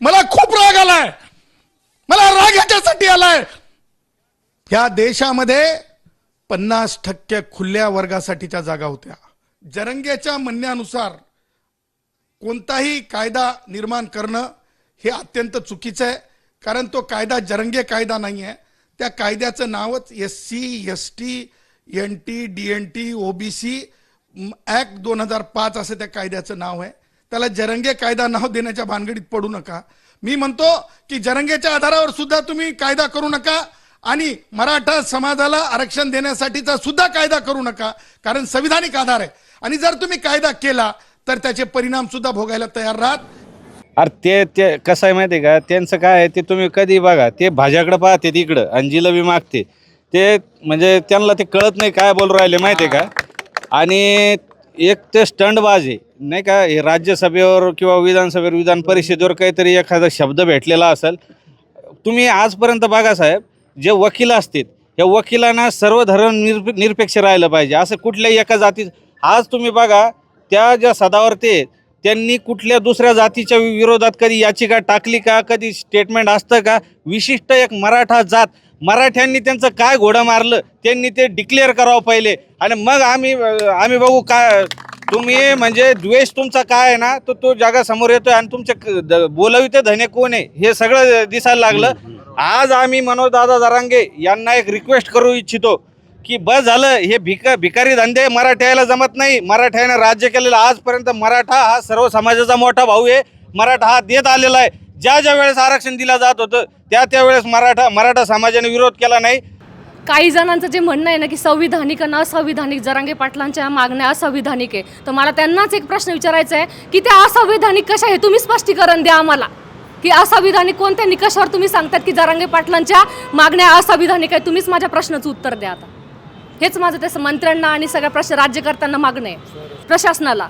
मला खूप राग आलाय. मला राग याच्यासाठी आलाय. या देशामध्ये पन्नास टक्के खुल्या वर्गासाठीच्या जागा होत्या. जरंगेच्या म्हणण्यानुसार कोणताही कायदा निर्माण करणं हे अत्यंत चुकीचं आहे. कारण तो कायदा जरंगे कायदा नाही आहे त्या कायद्याचं नावच S C S T N T D N T OBC act दोन हजार पाच असं त्या कायद्याचं नाव आहे. त्याला जरंगे कायदा नाव देण्याच्या भानगडीत पडू नका. मी म्हणतो की जरंगेच्या आधारावर सुद्धा तुम्ही कायदा करू नका आणि मराठा समाजाला आरक्षण देण्यासाठीचा सुद्धा कायदा करू नका कारण संविधानिक आधार आहे. आणि जर तुम्ही कायदा केला तर त्याचे परिणाम सुद्धा भोगायला तयार राहत. अरे ते ते कसं आहे माहिती आहे का? त्यांचं काय आहे ते तुम्ही कधी बघा ते भाज्याकडे पाहते तिकडं आणि जिलबी मागते. ते म्हणजे त्यांना ते कळत नाही काय बोलू राहिले माहिती आहे का? आणि एक ते स्टंटबाज आहे नाही का? हे राज्यसभेवर किंवा विधानसभेवर विधान परिषदेवर काहीतरी एखादा शब्द भेटलेला असेल. तुम्ही आजपर्यंत बघा साहेब जे वकील असतील या वकिलांना सर्व धर्म निरपे निरपेक्ष राहिलं पाहिजे. असं कुठल्याही एका जाती आज तुम्ही बघा त्या ज्या सदावरती आहेत त्यांनी कुठल्या दुसऱ्या जातीच्या विरोधात कधी याचिका टाकली का? कधी स्टेटमेंट असतं का? विशिष्ट एक मराठा जात मराठ्यांनी त्यांचं काय घोडं मारलं त्यांनी ते डिक्लेअर करावं पहिले. आणि मग आम्ही आम्ही बघू काय तुम्ही म्हणजे द्वेष तुमचा काय आहे ना तो तो जगासमोर येतोय आणि तुमचे बोलविते धने कोण आहे हे सगळं दिसायला लागलं. आज आम्ही मनोज दादा जरांगे यांना एक रिक्वेस्ट करू इच्छितो की बस झालं हे भिका भिकारी धंदे मराठ्याला जमत नाही. मराठ्याने राज्य केलेलं आजपर्यंत मराठा हा सर्व समाजाचा मोठा भाऊ आहे. मराठा हा देत आलेला आहे. ज्या ज्या वेळेस आरक्षण दिलं जात होतं त्या त्यावेळेस मराठा मराठा समाजाने विरोध केला नाही. काही जणांचं जे म्हणणं आहे ना की संविधानिक आणि असंविधानिक जरांगे पाटलांच्या मागण्या असंविधानिक आहे. तर मला त्यांनाच एक प्रश्न विचारायचा आहे की त्या असंविधानिक कशा आहे तुम्ही स्पष्टीकरण द्या आम्हाला. की असंविधानिक कोणत्या निकषावर तुम्ही सांगतात की जरांगे पाटलांच्या मागण्या असंविधानिक आहे तुम्हीच माझ्या प्रश्नाचं उत्तर द्या आता. हेच माझं तसं मंत्र्यांना आणि सगळ्या प्रश्न राज्यकर्त्यांना मागणं आहे. प्रशासनाला.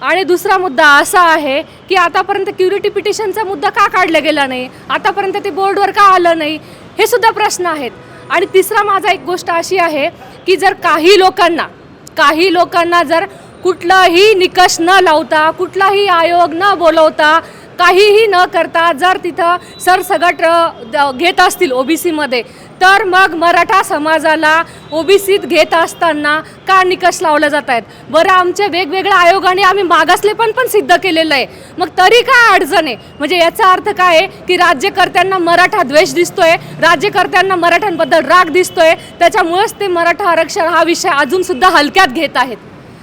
आणि दुसरा मुद्दा असा आहे की आतापर्यंत क्युरिटी पिटिशनचा मुद्दा का काढला गेला नाही? आतापर्यंत ते बोर्डवर का आलं नाही? हे सुद्धा प्रश्न आहेत. आणि तिसरा माझा एक गोष्ट अशी आहे की जर काही लोकांना काही लोकांना जर कुठलाही निकष न लावता कुठलाही आयोग न बोलवता काहीही न करता जर तिथं सरसगट घेत असतील ओबीसीमध्ये तर मग मराठा समाजाला ओबीसीत घेत असताना का निकष लावले जात आहेत बरं आमच्या वेगवेगळ्या आयोगाने आम्ही मागासले पण पण सिद्ध केलेलं आहे. मग तरी काय अडचण आहे? म्हणजे याचा अर्थ काय आहे की राज्यकर्त्यांना मराठा द्वेष दिसतोय राज्यकर्त्यांना मराठ्यांबद्दल राग दिसतोय त्याच्यामुळेच ते मराठा आरक्षण हा विषय अजूनसुद्धा हलक्यात घेत आहेत.